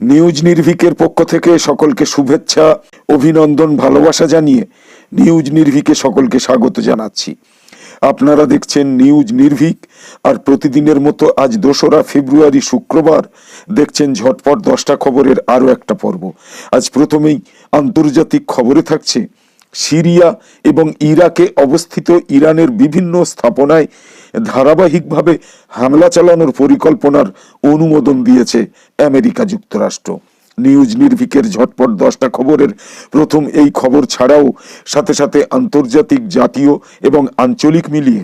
News নির্ভিকের পক্ষ থেকে সকলকে শুভেচ্ছা, অভিনন্দন, ভালোবাসা জানিয়ে নিউজ নির্ভিকে সকলকে স্বাগত জানাচ্ছি। আপনারা দেখছেন নিউজ নির্ভিক, আর প্রতিদিনের মতো আজ দোসরা ফেব্রুয়ারি শুক্রবার দেখছেন ঝটপট দশটা খবরের আরও একটা পর্ব। আজ প্রথমেই আন্তর্জাতিক খবরে থাকছে সিরিয়া এবং ইরাকে অবস্থিত ইরানের বিভিন্ন স্থাপনায় ধারাবাহিকভাবে হামলা চালানোর পরিকল্পনার অনুমোদন দিয়েছে আমেরিকা যুক্তরাষ্ট্র। নিউজ নির্ভিকের ঝটপট দশটা খবরের প্রথম এই খবর ছাড়াও সাথে সাথে আন্তর্জাতিক, জাতীয় এবং আঞ্চলিক মিলিয়ে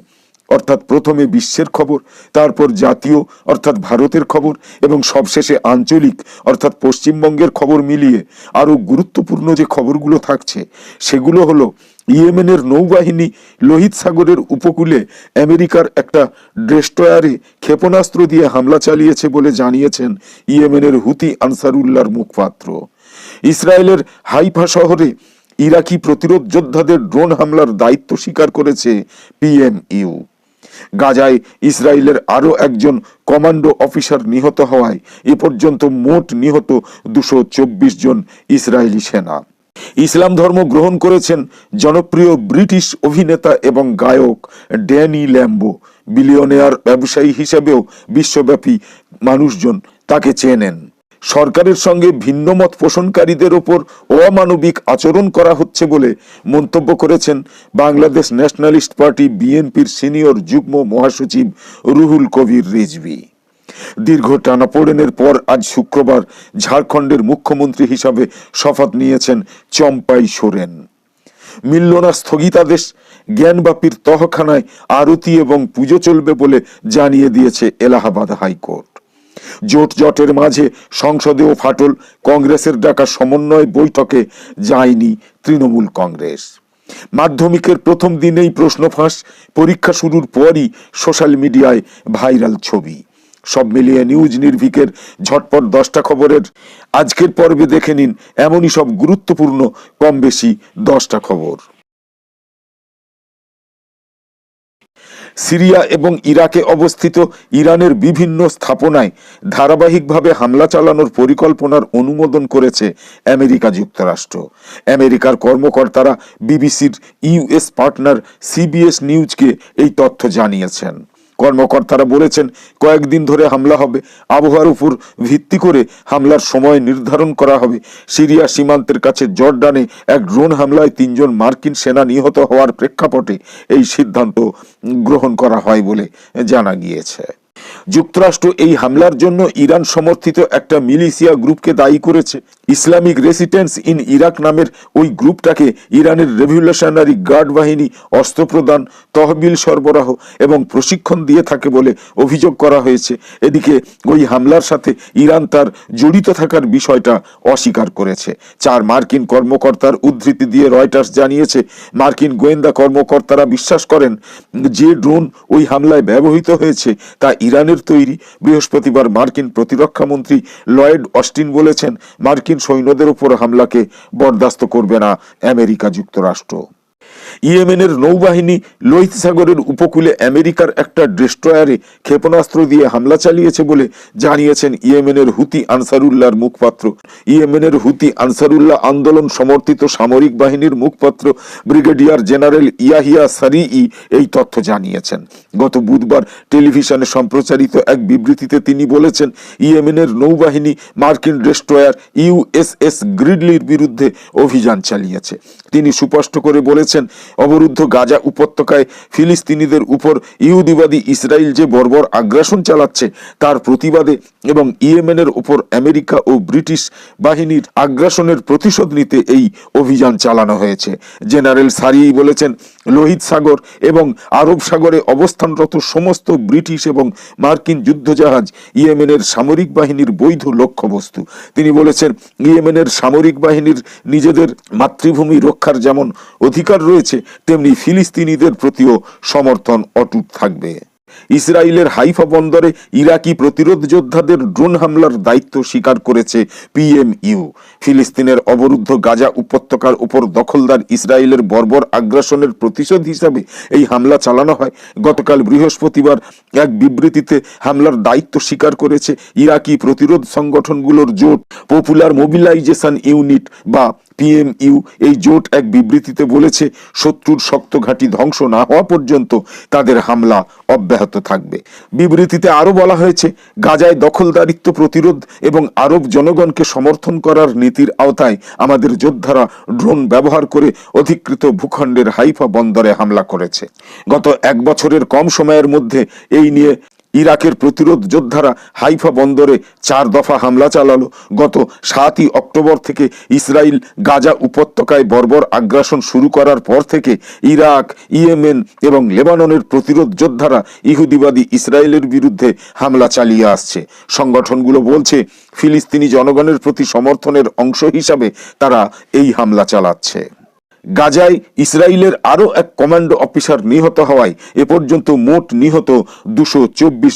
অর্থাৎ প্রথমে বিশ্বের খবর, তারপর জাতীয়, অর্থাৎ ভারতের খবর এবং সবশেষে আঞ্চলিক, অর্থাৎ পশ্চিমবঙ্গের খবর মিলিয়ে আরও গুরুত্বপূর্ণ যে খবরগুলো থাকছে, সেগুলো হলো ইয়েমেনের নৌবাহিনী লোহিত সাগরের উপকূলে আমেরিকার একটা ডেস্ট্রয়ারে ক্ষেপণাস্ত্র দিয়ে হামলা চালিয়েছে বলে জানিয়েছেন ইয়েমেনের হুতি আনসারুল্লাহর মুখপাত্র। ইসরায়েলের হাইফা শহরে ইরাকি প্রতিরোধ যোদ্ধাদের ড্রোন হামলার দায়িত্ব স্বীকার করেছে পিএমইউ। গাজায় ইসরায়েলের আরও একজন কমান্ডো অফিসার নিহত হওয়ায় এ পর্যন্ত মোট নিহত দুশো জন ইসরায়েলি সেনা। ইসলাম ধর্ম গ্রহণ করেছেন জনপ্রিয় ব্রিটিশ অভিনেতা এবং গায়ক ড্যানি ল্যাম্বো। বিলিয়নেয়ার ব্যবসায়ী হিসেবেও বিশ্বব্যাপী মানুষজন তাকে চেনেন। সরকারের সঙ্গে ভিন্নমত পোষণকারীদের ওপর অমানবিক আচরণ করা হচ্ছে বলে মন্তব্য করেছেন বাংলাদেশ ন্যাশনালিস্ট পার্টি বিএনপির সিনিয়র যুগ্ম মহাসচিব রুহুল কবির রিজভি। দীর্ঘ টানাপোড়েনের পর আজ শুক্রবার ঝাড়খণ্ডের মুখ্যমন্ত্রী হিসাবে শপথ নিয়েছেন চম্পাই সোরেন। মিলল না স্থগিতাদেশ, জ্ঞানবাপীর তহখানায় আরতি এবং পুজো চলবে বলে জানিয়ে দিয়েছে এলাহাবাদ হাইকোর্ট। জোট জটের মাঝে সংসদেও ফাটল, কংগ্রেসের ডাকা সমন্বয় বৈঠকে যায়নি তৃণমূল কংগ্রেস। মাধ্যমিকের প্রথম দিনেই প্রশ্ন ফাঁস, পরীক্ষা শুরুর পরই সোশ্যাল মিডিয়ায় ভাইরাল ছবি। সব মিলিয়ে নিউজ নির্ভিকের ঝটপট দশটা খবরের আজকের পর্বে দেখে নিন এমনই সব গুরুত্বপূর্ণ কম বেশি দশটা খবর। সিরিয়া এবং ইরাকে অবস্থিত ইরানের বিভিন্ন স্থাপনায় ধারাবাহিকভাবে হামলা চালানোর পরিকল্পনার অনুমোদন করেছে আমেরিকা যুক্তরাষ্ট্র। আমেরিকার কর্মকর্তারা বিবিসির ইউএস পার্টনার সিবিএস নিউজকে এই তথ্য জানিয়েছেন। কর্মকর্তারা বলেছেন, কয়েকদিন ধরে হামলা হবে। আবহাওয়ার উপর ভিত্তি করে হামলার সময় নির্ধারণ করা হবে। সিরিয়া সীমান্তের কাছে জর্ডানে এক ড্রোন হামলায় তিনজন মার্কিন সেনা নিহত হওয়ার প্রেক্ষাপটে এই সিদ্ধান্ত গ্রহণ করা হয় বলে জানা গিয়েছে। যুক্তরাষ্ট্র এই হামলার জন্য ইরান সমর্থিত একটা মিলিশিয়া গ্রুপকে দায়ী করেছে। ইসলামিক রেসিস্ট্যান্স ইন ইরাক নামের ওই গ্রুপটাকে ইরানের রেভলিউশনারি গার্ড বাহিনী অস্ত্র প্রদান তহবিল সরবরাহ এবং প্রশিক্ষণ দিয়ে থাকে বলে অভিযোগ করা হয়েছে। এদিকে ওই হামলার সাথে ইরান তার জড়িত থাকার বিষয়টা অস্বীকার করেছে। চার মার্কিন কর্মকর্তার উদ্ধৃতি দিয়ে রয়টার্স জানিয়েছে, মার্কিন গোয়েন্দা কর্মকর্তারা বিশ্বাস করেন, যে ড্রোন ওই হামলায় ব্যবহৃত হয়েছে তা ইরানের তৈরি। বৃহস্পতিবার মার্কিন প্রতিরক্ষা মন্ত্রী লয়েড অস্টিন বলেছেন, মার্কিন সৈন্যদের উপর হামলাকে বরদাস্ত করবে না আমেরিকা যুক্তরাষ্ট্র। ইয়েমেনের নৌবাহিনী লোহিত সাগরের উপকূলে আমেরিকার একটা ডেস্ট্রয়ারে ক্ষেপণাস্ত্র দিয়ে হামলা চালিয়েছে বলে জানিয়েছেন ইয়েমেনের হুতি আনসারুল্লাহর মুখপাত্র। ইয়েমেনের হুতি আনসারুল্লাহ আন্দোলন সমর্থিত সামরিক বাহিনীর মুখপাত্র ব্রিগেডিয়ার জেনারেল ইয়াহিয়া সারিই এই তথ্য জানিয়েছেন। গত বুধবার টেলিভিশনে সম্প্রচারিত এক বিবৃতিতে তিনি বলেছেন, ইয়েমেনের নৌবাহিনী মার্কিন ডেস্ট্রয়ার ইউএসএস গ্রিডলির বিরুদ্ধে অভিযান চালিয়েছে। তিনি সুস্পষ্ট করে বলেছেন অবরুদ্ধ গাজা উপত্যকায় ফিলিস্তিনিদের উপর ইহুদিবাদী ইসরায়েল যে বর্বর আগ্রাসন চালাচ্ছে, তার প্রতিবাদে এবং ইয়েমেনের উপর আমেরিকা ও ব্রিটিশ বাহিনীর আগ্রাসনের প্রতিশোধ নিতে এই অভিযান চালানো হয়েছে। জেনারেল সারি বলেছেন লোহিত সাগর এবং আরব সাগরে অবস্থানরত সমস্ত ব্রিটিশ এবং মার্কিন যুদ্ধজাহাজ ইয়েমেনের সামরিক বাহিনীর বৈধ লক্ষ্যবস্তু। তিনি বলেছেন, ইয়েমেনের সামরিক বাহিনীর নিজেদের মাতৃভূমি রক্ষার যেমন অধিকার রয়েছে, তেমনি ফিলিস্তিনিদের প্রতিও সমর্থন অটুট থাকবে। ইসরায়েলের হাইফা বন্দরে ইরাকি প্রতিরোধ যোদ্ধাদের ড্রোন হামলার দায়িত্ব স্বীকার করেছে পিএমইউ। ফিলিস্তিনের অবরুদ্ধ গাজা উপত্যকার উপর দখলদার ইসরায়েলের বর্বর আগ্রাসনের প্রতিশোধ হিসাবে এই হামলা চালানো হয়। গতকাল বৃহস্পতিবার এক বিবৃতিতে হামলার দায়িত্ব স্বীকার করেছে ইরাকি প্রতিরোধ সংগঠনগুলোর জোট, পপুলার মোবিলাইজেশন ইউনিট বা পিএমইউ এই জোট এক বিবৃতিতে বলেছে, শত্রুর শক্ত ঘাঁটি ধ্বংস না হওয়া পর্যন্ত তাদের হামলা অব্যাহত থাকবে। বিবৃতিতে আরও বলা হয়েছে, গাজায় দখলদারিত্ব প্রতিরোধ এবং আরব জনগণকে সমর্থন করার নীতির আওতায় আমাদের যোদ্ধারা ড্রোন ব্যবহার করে অধিকৃত ভূখণ্ডের হাইফা বন্দরে হামলা করেছে। গত এক বছরের কম সময়ের মধ্যে এই নিয়ে ইরাকের প্রতিরোধ যোদ্ধারা হাইফা বন্দরে চার দফা হামলা চালালো। গত সাতই অক্টোবর থেকে ইসরায়েল গাজা উপত্যকায় বর্বর আগ্রাসন শুরু করার পর থেকে ইরাক, ইয়েমেন এবং লেবাননের প্রতিরোধ যোদ্ধারা ইহুদিবাদী ইসরায়েলের বিরুদ্ধে হামলা চালিয়ে আসছে। সংগঠনগুলো বলছে, ফিলিস্তিনি জনগণের প্রতি সমর্থনের অংশ হিসাবে তারা এই হামলা চালাচ্ছে। গাজায় ইসরায়েলের আরও এক কমান্ডো অফিসার নিহত হওয়ায় এ পর্যন্ত মোট নিহত দুশো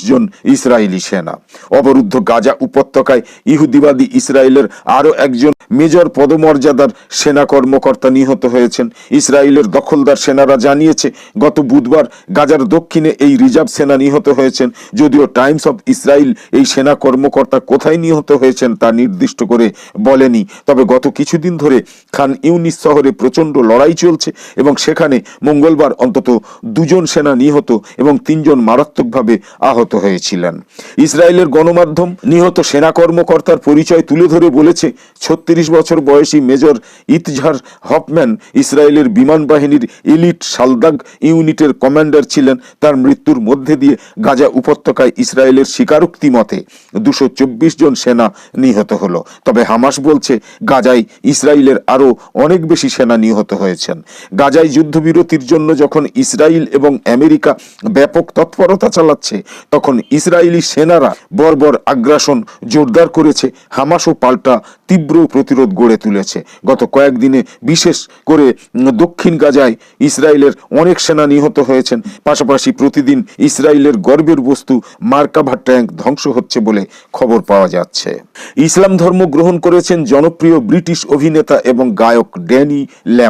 জন ইসরায়েলি সেনা। অবরুদ্ধ গাজা উপত্যকায় ইহুদিবাদী ইসরায়েলের আরও একজন মেজর পদমর্যাদার সেনা কর্মকর্তা নিহত হয়েছেন। ইসরায়েলের দখলদার সেনারা জানিয়েছে, গত বুধবার গাজার দক্ষিণে এই রিজার্ভ সেনা নিহত হয়েছেন, যদিও টাইমস অব ইসরায়েল এই সেনা কর্মকর্তা কোথায় নিহত হয়েছেন তা নির্দিষ্ট করে বলেনি। তবে গত কিছুদিন ধরে খান ইউনিস শহরে প্রচণ্ড লড়াই চলছে এবং সেখানে মঙ্গলবার অন্তত দুজন সেনা নিহত এবং তিনজন মারাত্মকভাবে আহত হয়েছিলেন। ইসরায়েলের গণমাধ্যম নিহত সেনা কর্মকর্তার পরিচয় তুলে ধরে বলেছে, ছত্রিশ বছর বয়সী মেজর ইতঝার হফম্যান ইসরায়েলের বিমান বাহিনীর ইলিট সালদাগ ইউনিটের কমান্ডার ছিলেন। তার মৃত্যুর মধ্যে দিয়ে গাজা উপত্যকায় ইসরায়েলের স্বীকারোক্তি মতে দুশো জন সেনা নিহত হলো। তবে হামাস বলছে, গাজায় ইসরায়েলের আরও অনেক বেশি সেনা নিহত হয়েছেন। গাজায় যুদ্ধবিরতির জন্য যখন ইসরায়েল এবং আমেরিকা ব্যাপক তৎপরতা চালাচ্ছে, তখন ইসরায়েলি সেনারা বর্বর আগ্রাসন জোরদার করেছে। হামাসও পাল্টা তীব্র প্রতিরোধ গড়ে তুলেছে। গত কয়েকদিনে বিশেষ করে দক্ষিণ গাজায় ইসরায়েলের অনেক সেনা নিহত হয়েছেন। পাশাপাশি প্রতিদিন ইসরায়েলের গর্বের বস্তু মার্কাভা ট্যাঙ্ক ধ্বংস হচ্ছে বলে খবর পাওয়া যাচ্ছে। ইসলাম ধর্ম গ্রহণ করেছেন জনপ্রিয় ব্রিটিশ অভিনেতা এবং গায়ক ড্যানি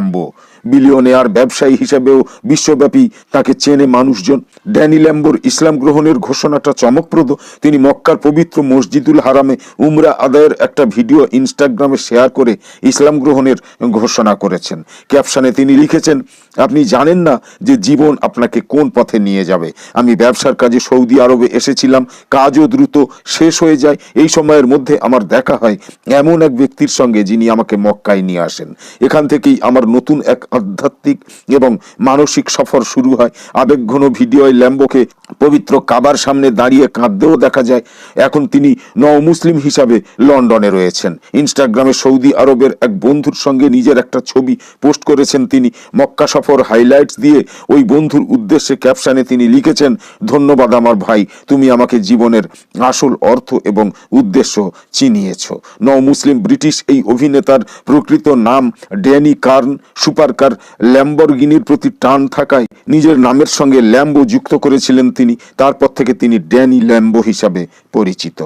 ল্যাম্বো বিলিয়নেয়ার ব্যবসায়ী হিসেবেও বিশ্বব্যাপী তাকে চেনে মানুষজন। ড্যানি ল্যাম্বোর ইসলাম গ্রহণের ঘোষণাটা চমকপ্রদ। তিনি মক্কার পবিত্র মসজিদুল হারামে উমরা আদায়ের একটা ভিডিও ইনস্টাগ্রামে শেয়ার করে ইসলাম গ্রহণের ঘোষণা করেছেন। ক্যাপশনে তিনি লিখেছেন, আপনি জানেন না যে জীবন আপনাকে কোন পথে নিয়ে যাবে। আমি ব্যবসার কাজে সৌদি আরবে এসেছিলাম, কাজও দ্রুত শেষ হয়ে যায়। এই সময়ের মধ্যে আমার দেখা হয় এমন এক ব্যক্তির সঙ্গে যিনি আমাকে মক্কায় নিয়ে আসেন। এখান থেকেই আমার নতুন এক আধ্যাত্মিক এবং মানসিক সফর শুরু হয়। আবেগঘন ভিডিওয় ল্যাম্বোকে পবিত্র কাবার সামনে দাঁড়িয়ে কাঁদতেও দেখা যায়, এখন তিনি নও মুসলিম হিসাবে লন্ডনে রয়েছেন। ইনস্টাগ্রামে সৌদি আরবের এক বন্ধুর সঙ্গে নিজের একটা ছবি পোস্ট করেছেন তিনি। মক্কা সফর হাইলাইটস দিয়ে ওই বন্ধুর উদ্দেশ্যে ক্যাপশানে তিনি লিখেছেন, ধন্যবাদ আমার ভাই, তুমি আমাকে জীবনের আসল অর্থ এবং উদ্দেশ্য চিনিয়েছ। নও মুসলিম ব্রিটিশ এই অভিনেতার প্রকৃত নাম ড্যানি কার্ন সুপারকার ল্যাম্বরগিনির প্রতি টান থাকায় নিজের নামের সঙ্গে ল্যাম্বো যুক্ত করেছিলেন তিনি, তারপর থেকে তিনি ড্যানি ল্যাম্বো হিসাবে পরিচিত।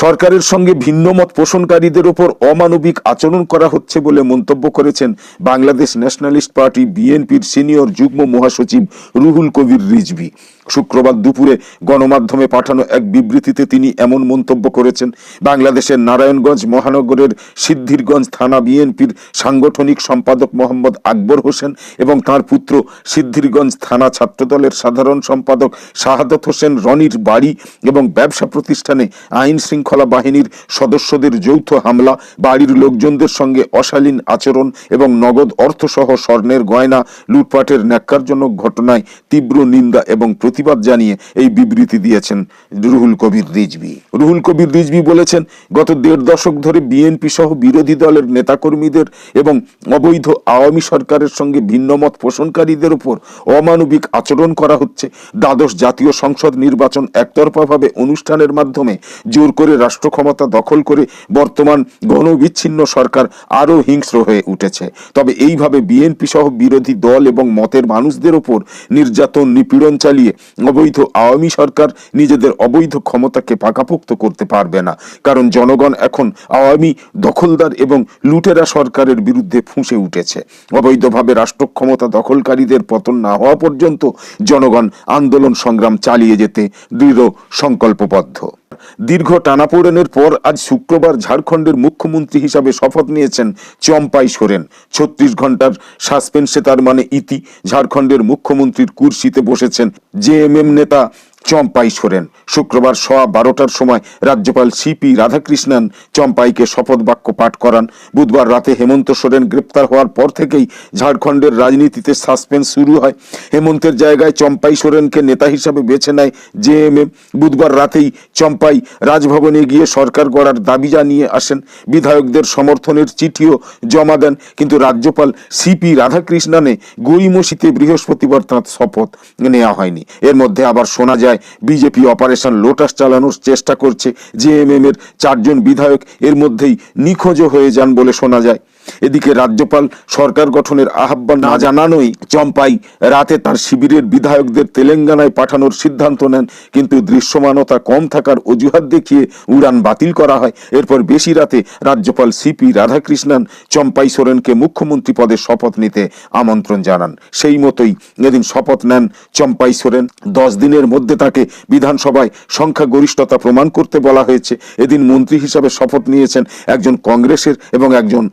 সরকারের সঙ্গে ভিন্নমত পোষণকারীদের ওপর অমানবিক আচরণ করা হচ্ছে বলে মন্তব্য করেছেন বাংলাদেশ ন্যাশনালিস্ট পার্টি বিএনপির সিনিয়র যুগ্ম মহাসচিব রুহুল কবির রিজভি। শুক্রবার দুপুরে গণমাধ্যমে পাঠানো এক বিবৃতিতে তিনি এমন মন্তব্য করেছেন, বাংলাদেশের নারায়ণগঞ্জ মহানগরের সিদ্ধিরগঞ্জ থানা বিএনপির সাংগঠনিক সম্পাদক মোহাম্মদ আকবর হোসেন এবং তার পুত্র সিদ্ধিরগঞ্জ থানা ছাত্রদলের সাধারণ সম্পাদক শাহাদত হোসেন রনির বাড়ি এবং ব্যবসা প্রতিষ্ঠানে আইন শৃঙ্খলা বাহিনীর সদস্যদের যৌথ হামলা, বাড়ির লোকজনদের সঙ্গে অশালীন আচরণ এবং নগদ অর্থসহ স্বর্ণের গয়না লুটপাটের ন্যাক্কারজনক ঘটনায় তীব্র নিন্দা এবং প্রতিবাদ জানিয়ে এই বিবৃতি দিয়েছেন রুহুল কবির রিজভি। রুহুল কবির রিজভি বলেছেন, গত দেড় দশক ধরে বিএনপি সহ বিরোধী দলের নেতাকর্মীদের এবং অবৈধ আওয়ামী সরকারের সঙ্গে ভিন্নমত পোষণকারীদের উপর অমানবিক আচরণ করা হচ্ছে। দ্বাদশ জাতীয় সংসদ নির্বাচন একতরফাভাবে অনুষ্ঠানের মাধ্যমে জোর করে রাষ্ট্র ক্ষমতা দখল করে বর্তমান গণবিচ্ছিন্ন সরকার আরও হিংস্র হয়ে উঠেছে। তবে এইভাবে বিএনপি সহ বিরোধী দল এবং মতের মানুষদের ওপর নির্যাতন, নিপীড়ন চালিয়ে অবৈধ আওয়ামী সরকার নিজেদের অবৈধ ক্ষমতাকে পাকাপোক্ত করতে পারবে না। কারণ জনগণ এখন আওয়ামী, দখলদার এবং লুটেরা সরকারের বিরুদ্ধে ফুঁসে উঠেছে। অবৈধভাবে রাষ্ট্র ক্ষমতা দখলকারীদের পতন না হওয়া পর্যন্ত জনগণ আন্দোলন সংগ্রাম চালিয়ে যেতে দৃঢ় সংকল্পবদ্ধ। দীর্ঘ টানাপোড়েনের পর আজ শুক্রবার ঝাড়খণ্ডের মুখ্যমন্ত্রী হিসাবে শপথ নিয়েছেন চম্পাই সোরেন। ছত্রিশ ঘণ্টার সাসপেন্সে তার মানে ইতি। ঝাড়খণ্ডের মুখ্যমন্ত্রীর কুর্সিতে বসেছেন জেএমএম নেতা চম্পাই সোরেন। শুক্রবার সোয়া বারোটার সময় রাজ্যপাল সিপি রাধাকৃষ্ণন চম্পাইকে শপথ বাক্য পাঠ করান। বুধবার রাতে হেমন্ত সোরেন গ্রেপ্তার হওয়ার পর থেকেই ঝাড়খণ্ডের রাজনীতিতে সাসপেন্স শুরু হয়। হেমন্তের জায়গায় চম্পাই সোরেনকে নেতা হিসাবে বেছে নেয় জেএমএম বুধবার রাতেই চম্পাই রাজভবনে গিয়ে সরকার গড়ার দাবি জানিয়ে আসেন। বিধায়কদের সমর্থনের চিঠিও জমা দেন, কিন্তু রাজ্যপাল সিপি রাধাকৃষ্ণনে গড়িমসিতে বৃহস্পতিবার তাঁর শপথ নেওয়া হয়নি। এর মধ্যে আবার শোনা যায় বিজেপি অপারেশন লোটাস চালানোর চেষ্টা করছে। জেএমএম এর চারজন বিধায়ক এর মধ্যেই নিখোঁজও হয়ে যান বলে শোনা যায়। এদিকে রাজ্যপাল সরকার গঠনের আহ্বান না জানানোই চম্পাই রাতে তার শিবিরের বিধায়কদের তেলেঙ্গানায় পাঠানোর সিদ্ধান্ত নেন। কিন্তু দৃশ্যমানতা কম থাকার অজুহাত দেখিয়ে উড়ান বাতিল করা হয়। এরপর বেশি রাতে রাজ্যপাল সিপি রাধাকৃষ্ণন চম্পাই সোরেনকে মুখ্যমন্ত্রী পদে শপথ নিতে আমন্ত্রণ জানান। সেই মতোই এদিন শপথ নেন চম্পাই সোরেন। দশ দিনের মধ্যে তাকে বিধানসভায় সংখ্যাগরিষ্ঠতা প্রমাণ করতে বলা হয়েছে। এদিন মন্ত্রী হিসাবে শপথ নিয়েছেন একজন কংগ্রেসের এবং একজন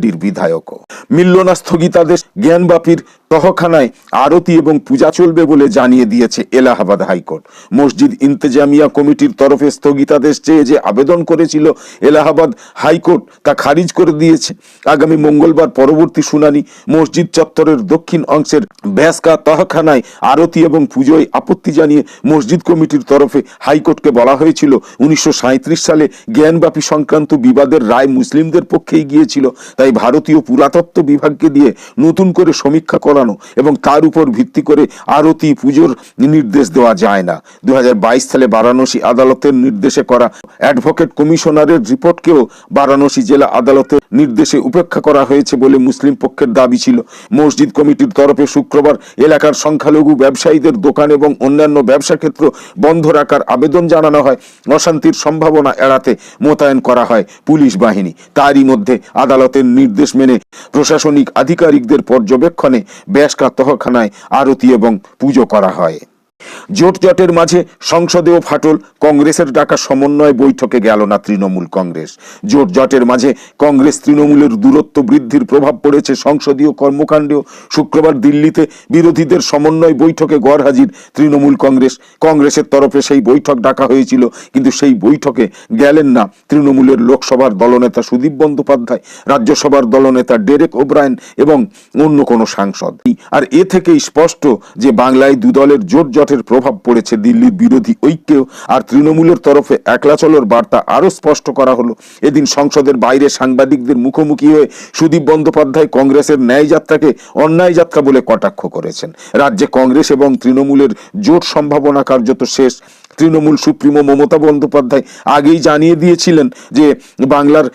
আরজেডির বিধায়কও। মিলল না স্থগিতাদেশ জ্ঞানবাপীর তহখানায় আরতি এবং পূজা চলবে বলে জানিয়ে দিয়েছে এলাহাবাদ হাইকোর্ট। মসজিদ ইন্তেজামিয়া কমিটির তরফে স্থগিতাদেশ চেয়ে যে আবেদন করেছিল এলাহাবাদ হাইকোর্ট তা খারিজ করে দিয়েছে। আগামী মঙ্গলবার পরবর্তী শুনানি মসজিদ চত্বরের দক্ষিণ অংশের ব্যাসকা তহখানায় আরতি এবং পুজোয় আপত্তি জানিয়ে মসজিদ কমিটির তরফে হাইকোর্টকে বলা হয়েছিল, উনিশশো সাঁইত্রিশ সালে জ্ঞানব্যাপী সংক্রান্ত বিবাদের রায় মুসলিমদের পক্ষেই গিয়েছিল, তাই ভারতীয় পুরাতত্ত্ব বিভাগকে দিয়ে নতুন করে সমীক্ষা করানো এবং তার উপর ভিত্তি করে আরতি পুজোর নির্দেশ দেওয়া যায় না। দু সালে বারাণসী আদালতের নির্দেশে করা অ্যাডভোকেট কমিশনারের রিপোর্টকেও বারাণসী জেলা আদালতের নির্দেশে উপেক্ষা করা হয়েছে বলে মুসলিম পক্ষের দাবি ছিল। মসজিদ কমিটির তরফে শুক্রবার এলাকার সংখ্যালঘু ব্যবসায়ীদের দোকান এবং অন্যান্য ব্যবসা ক্ষেত্র বন্ধ রাখার আবেদন জানানো হয়। অশান্তির সম্ভাবনা এড়াতে মোতায়েন করা হয় পুলিশ বাহিনী। তারই মধ্যে আদালতের নির্দেশ মেনে প্রশাসনিক আধিকারিকদের পর্যবেক্ষণে ব্যাসকা তহখানায় আরতি এবং পুজো করা হয়। জোট জটের মাঝে সংসদেও ফাটল, কংগ্রেসের ডাকা সমন্বয় বৈঠকে গেল না তৃণমূল কংগ্রেস। জোট জটের মাঝে কংগ্রেস তৃণমূলের দূরত্ব বৃদ্ধির প্রভাব পড়েছে সংসদীয় কর্মকাণ্ডেও। শুক্রবার দিল্লিতে বিরোধীদের সমন্বয় বৈঠকে গড় হাজির তৃণমূল কংগ্রেস। কংগ্রেসের তরফে সেই বৈঠক ডাকা হয়েছিল, কিন্তু সেই বৈঠকে গেলেন না তৃণমূলের লোকসভার দলনেতা সুদীপ বন্দ্যোপাধ্যায়, রাজ্যসভার দলনেতা ডেরেক ওব্রায়ন এবং অন্য কোনো সাংসদ। আর এ থেকেই স্পষ্ট যে বাংলায় দুদলের জোট জটের প্রভাব পড়েছে দিল্লির বিরোধী ঐক্যেও আর তৃণমূলের তরফে একলা চলোর বার্তা আরও স্পষ্ট করা হলো। এদিন সংসদের বাইরে সাংবাদিকদের মুখোমুখি হয়ে সুদীপ বন্দ্যোপাধ্যায় কংগ্রেসের ন্যায় যাত্রাকে অন্যায় যাত্রা বলে কটাক্ষ করেছেন। রাজ্যে কংগ্রেস এবং তৃণমূলের জোট সম্ভাবনা কার্যত শেষ। তৃণমূল সুপ্রিমো মমতা বন্দ্যোপাধ্যায় আগেই জানিয়ে দিয়েছিলেন যে বাংলার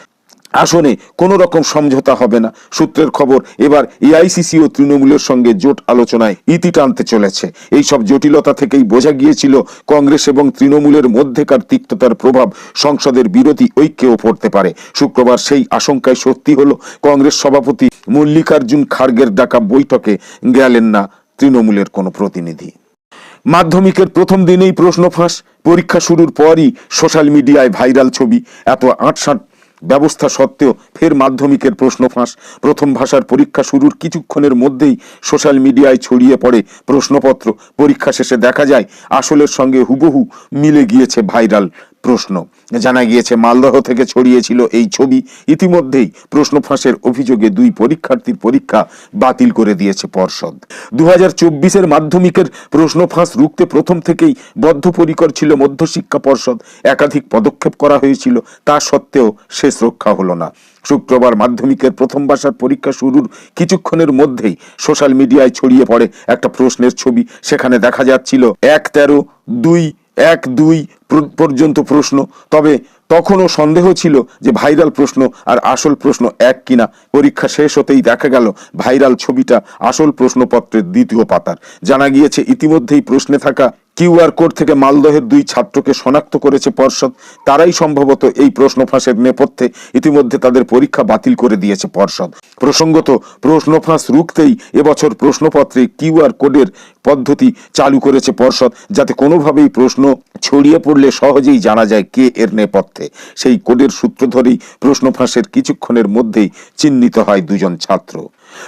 আসনে কোনো রকম সমঝোতা হবে না। সূত্রের খবর, এবার এআইসিসি ও তৃণমূলের সঙ্গে জোট আলোচনায় ইতি টানতে চলেছে। এই সব জটিলতা থেকেই বোঝা গিয়েছিল কংগ্রেস এবং তৃণমূলের মধ্যেকার তিক্ততার প্রভাব সংসদের বিরোধী ঐক্যেও পড়তে পারে। শুক্রবার সেই আশঙ্কায় সত্যি হল, কংগ্রেস সভাপতি মল্লিকার্জুন খার্গের ডাকা বৈঠকে গেলেন না তৃণমূলের কোনো প্রতিনিধি। মাধ্যমিকের প্রথম দিনেই প্রশ্ন ফাঁস। পরীক্ষা শুরুর পরই সোশ্যাল মিডিয়ায় ভাইরাল ছবি। এত আটসাঁট ব্যবস্থা সত্ত্বেও ফের মাধ্যমিকের প্রশ্ন ফাঁস। প্রথম ভাষার পরীক্ষা শুরুর কিছুক্ষণের মধ্যেই সোশ্যাল মিডিয়ায় ছড়িয়ে পড়ে প্রশ্নপত্র। পরীক্ষা শেষে দেখা যায়, আসলের সঙ্গে হুবহু মিলে গিয়েছে ভাইরাল প্রশ্ন। জানা গিয়েছে, মালদহ থেকে ছড়িয়েছিল এই ছবি। ইতিমধ্যেই প্রশ্ন ফাঁসের অভিযোগে দুই পরীক্ষার্থীর পরীক্ষা বাতিল করে দিয়েছে পর্ষদ। দু হাজার মাধ্যমিকের প্রশ্ন ফাঁস রুখতে প্রথম থেকেই বদ্ধপরিকর ছিল মধ্যশিক্ষা পর্ষদ। একাধিক পদক্ষেপ করা হয়েছিল, তা সত্ত্বেও শেষ রক্ষা হলো না। শুক্রবার মাধ্যমিকের প্রথম ভাষার পরীক্ষা শুরুর কিছুক্ষণের মধ্যেই সোশ্যাল মিডিয়ায় ছড়িয়ে পড়ে একটা প্রশ্নের ছবি। সেখানে দেখা যাচ্ছিল, এক তেরো, দুই এক, দুই পর্যন্ত প্রশ্ন। তবে তখনও সন্দেহ ছিল যে ভাইরাল প্রশ্ন আর আসল প্রশ্ন এক কিনা। পরীক্ষা শেষ হতেই দেখা গেল ভাইরাল ছবিটা আসল প্রশ্নপত্রের দ্বিতীয় পাতার। জানা গিয়েছে, ইতিমধ্যেই প্রশ্নে থাকা কিউআর কোড থেকে মালদহের দুই ছাত্রকে শনাক্ত করেছে পর্ষদ। তারাই সম্ভবত এই প্রশ্ন ফাঁসের নেপথ্যে ইতিমধ্যে তাদের পরীক্ষা বাতিল করে দিয়েছে পর্ষদ। প্রসঙ্গত প্রশ্ন ফাঁস রুখতেই এবছর প্রশ্নপত্রে কিউআর কোডের পদ্ধতি চালু করেছে পর্ষদ, যাতে কোনোভাবেই প্রশ্ন ছড়িয়ে পড়লে সহজেই জানা যায় কে এর নেপথ্যে। সেই কোডের সূত্র ধরেই প্রশ্ন ফাঁসের কিছুক্ষণের মধ্যেই চিহ্নিত হয় দুজন ছাত্র।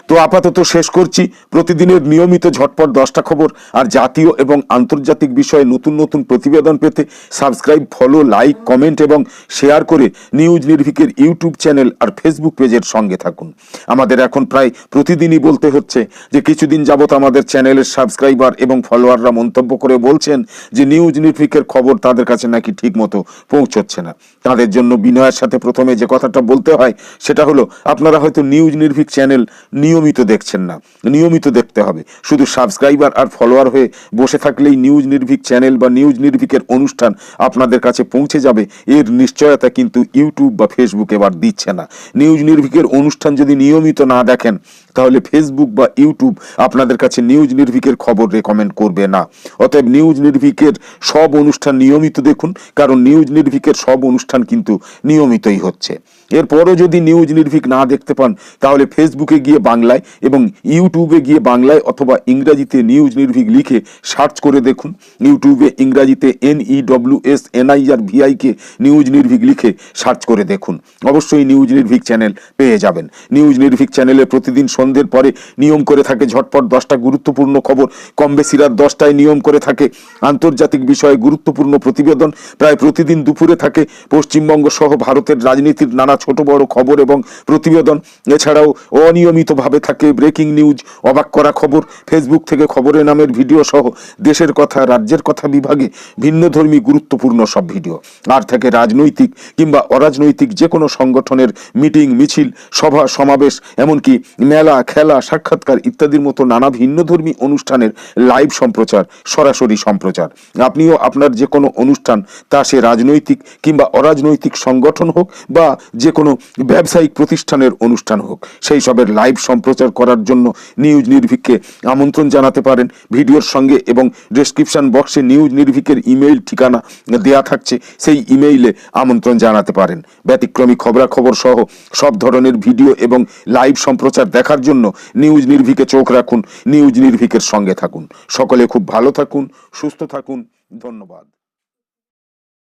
তো আপাতত শেষ করছি। প্রতিদিনের নিয়মিত ঝটপট দশটা খবর আর জাতীয় এবং আন্তর্জাতিক বিষয়ে নতুন নতুন প্রতিবেদন পেতে সাবস্ক্রাইব, ফলো, লাইক, কমেন্ট এবং শেয়ার করে নিউজ নির্ভিকের ইউটিউব চ্যানেল আর ফেসবুক পেজের সঙ্গে থাকুন। আমাদের এখন প্রায় প্রতিদিনই বলতে হচ্ছে যে কিছুদিন যাবত আমাদের চ্যানেলের সাবস্ক্রাইবার এবং ফলোয়াররা মন্তব্য করে বলছেন যে নিউজ নির্ভিকের খবর তাদের কাছে নাকি ঠিকমতো পৌঁছচ্ছে না। তাদের জন্য বিনয়ের সাথে প্রথমে যে কথাটা বলতে হয় সেটা হলো, আপনারা হয়তো নিউজ নির্ভিক চ্যানেল নিয়মিত দেখছেন না, নিয়মিত দেখতে হবে। শুধু সাবস্ক্রাইবার আর ফলোয়ার হয়ে বসে থাকলেই নিউজ নির্ভিক চ্যানেল বা নিউজ নির্ভিকের অনুষ্ঠান আপনাদের কাছে পৌঁছে যাবে, এর নিশ্চয়তা কিন্তু ইউটিউব বা ফেসবুক এবার দিচ্ছে না। নিউজ নির্ভিকের অনুষ্ঠান যদি নিয়মিত না দেখেন, তাহলে ফেসবুক বা ইউটিউব আপনাদের কাছে নিউজ নির্ভিকের খবর রেকমেন্ড করবে না। অতএব নিউজ নির্ভিকের সব অনুষ্ঠান নিয়মিত দেখুন, কারণ নিউজ নির্ভিকের সব অনুষ্ঠান কিন্তু নিয়মিতই হচ্ছে। এরপরও যদি নিউজ নির্ভিক না দেখতে পান, তাহলে ফেসবুকে গিয়ে বাংলায় এবং ইউটিউবে গিয়ে বাংলায় অথবা ইংরাজিতে নিউজ নির্ভিক লিখে সার্চ করে দেখুন। ইউটিউবে ইংরাজিতে N S N I R V I K news Nirvik লিখে সার্চ করে দেখুন। অবশ্যই নিউজ নির্ভিক চ্যানেল পেয়ে যাবেন। নিউজ নির্ভিক চ্যানেলে প্রতিদিন সন্ধ্যের পরে নিয়ম করে থাকে ঝটপট দশটা গুরুত্বপূর্ণ খবর। কম বেশি রাত দশটায় নিয়ম করে থাকে আন্তর্জাতিক বিষয়ে গুরুত্বপূর্ণ প্রতিবেদন। প্রায় প্রতিদিন দুপুরে থাকে পশ্চিমবঙ্গ সহ ভারতের রাজনীতির নানা ছোট বড় খবর এবং প্রতিবেদন। এছাড়াও অনিয়মিতভাবে থাকে ব্রেকিং নিউজ, অবাক করা খবর, ফেসবুক থেকে খবরের নামের ভিডিও সহ দেশের কথা, রাজ্যের কথা বিভাগে ভিন্নধর্মী গুরুত্বপূর্ণ সব ভিডিও। আর থাকে রাজনৈতিক কিংবা অরাজনৈতিক যে কোনো সংগঠনের মিটিং, মিছিল, সভা, সমাবেশ, এমনকি মেলা, খেলা, সাক্ষাৎকার ইত্যাদির মতো নানা ভিন্নধর্মী অনুষ্ঠানের লাইভ সম্প্রচার, সরাসরি সম্প্রচার। আপনিও আপনার যে কোনো অনুষ্ঠান, তা সে রাজনৈতিক কিংবা অরাজনৈতিক সংগঠন হোক বা যে কোনো ব্যবসায়িক প্রতিষ্ঠানের অনুষ্ঠান হোক, সেই সবের লাইভ সম্প্রচার করার জন্য নিউজ নির্ভিককে আমন্ত্রণ জানাতে পারেন। ভিডিওর সঙ্গে এবং ডেসক্রিপশন বক্সে নিউজ নির্ভিকের ইমেইল ঠিকানা দেয়া থাকছে, সেই ইমেইলে আমন্ত্রণ জানাতে পারেন। ব্যতিক্রমী খবরাখবর সহ সব ধরনের ভিডিও এবং লাইভ সম্প্রচার দেখার জন্য নিউজ নির্ভিকে চোখ রাখুন, নিউজ নির্ভিকের সঙ্গে থাকুন। সকলে খুব ভালো থাকুন, সুস্থ থাকুন। ধন্যবাদ।